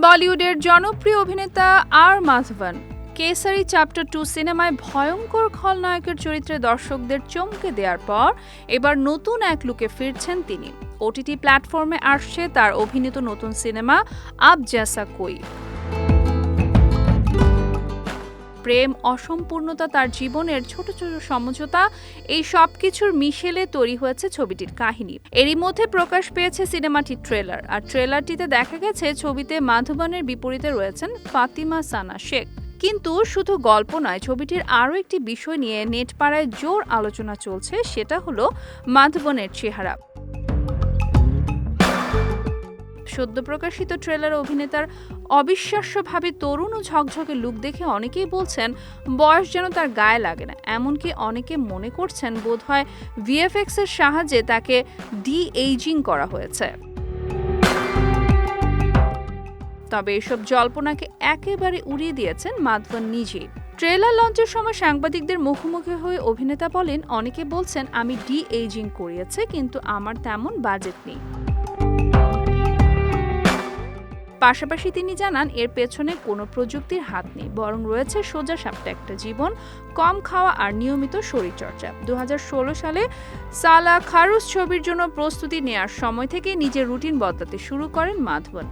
বলিউডের জনপ্রিয় অভিনেতা R Madhavan, Kesari chapter two সিনেমায় ভয়ঙ্কর খলনায়কের চরিত্রে দর্শকদের চমকে দেওয়ার পর এবার নতুন এক লুকে ফিরছেন তিনি। ওটিটি প্ল্যাটফর্মে আসছে তার অভিনীত নতুন সিনেমা আব জ্যাসা কই প্রেম, অসম্পূর্ণতা, তার জীবনের ছোট ছোট সমঝোতা, এই সব কিছুর মিশেলে তৈরি হয়েছে ছবিটির কাহিনী। এরই মধ্যে প্রকাশ পেয়েছে সিনেমাটির ট্রেলার, আর ট্রেলারটিতে দেখা গেছে ছবিতে মাধবনের বিপরীতে রয়েছেন ফাতিমা সানা শেখ। কিন্তু শুধু গল্প নয়, ছবিটির আরও একটি বিষয় নিয়ে নেট পাড়ায় জোর আলোচনা চলছে, সেটা হলো মাধবনের চেহারা। সদ্য প্রকাশিত ট্রেলার অভিনেতার অবিশ্বাস্যভাবে তরুণ ও ঝকঝকে লুক দেখে অনেকেই বলছেন, বয়স যেন তার গায়ে লাগে না। এমনকি অনেকে মনে করছেন বোধহয় ভিএফএক্স এর সাহায্যে তাকে ডি এইজিং করা হয়েছে। তবে এসব জল্পনাকে একেবারে উড়িয়ে দিয়েছেন মাধবন নিজেই। ট্রেলার লঞ্চের সময় সাংবাদিকদের মুখোমুখি হয়ে অভিনেতা বলেন, অনেকে বলছেন, আমি ডি এইজিং করিয়েছে, কিন্তু আমার তেমন বাজেট নেই। পাশাপাশি তিনি জানান, এর পেছনে কোনো প্রযুক্তির হাত নেই, বরং রয়েছে সোজা সাপটা একটা জীবন, কম খাওয়া আর নিয়মিত শরীরচর্চা। দু হাজার ষোলো সালে সালা খারুস ছবির জন্য প্রস্তুতি নেয়ার সময় থেকে নিজের রুটিন বদলাতে শুরু করেন মাধবন।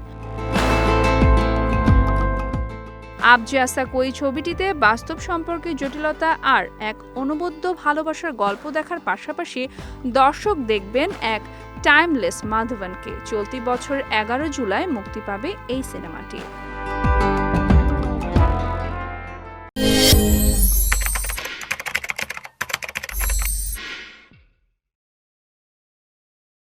আবজাসা কই ছবিটিতে, বাস্তব সম্পর্কে জটিলতা আর এক অনবদ্য ভালোবাসার গল্প দেখার পাশাপাশি দর্শক দেখবেন এক টাইমলেস মাধবনকে। চলতি বছর এগারো জুলাই মুক্তি পাবে এই সিনেমাটি।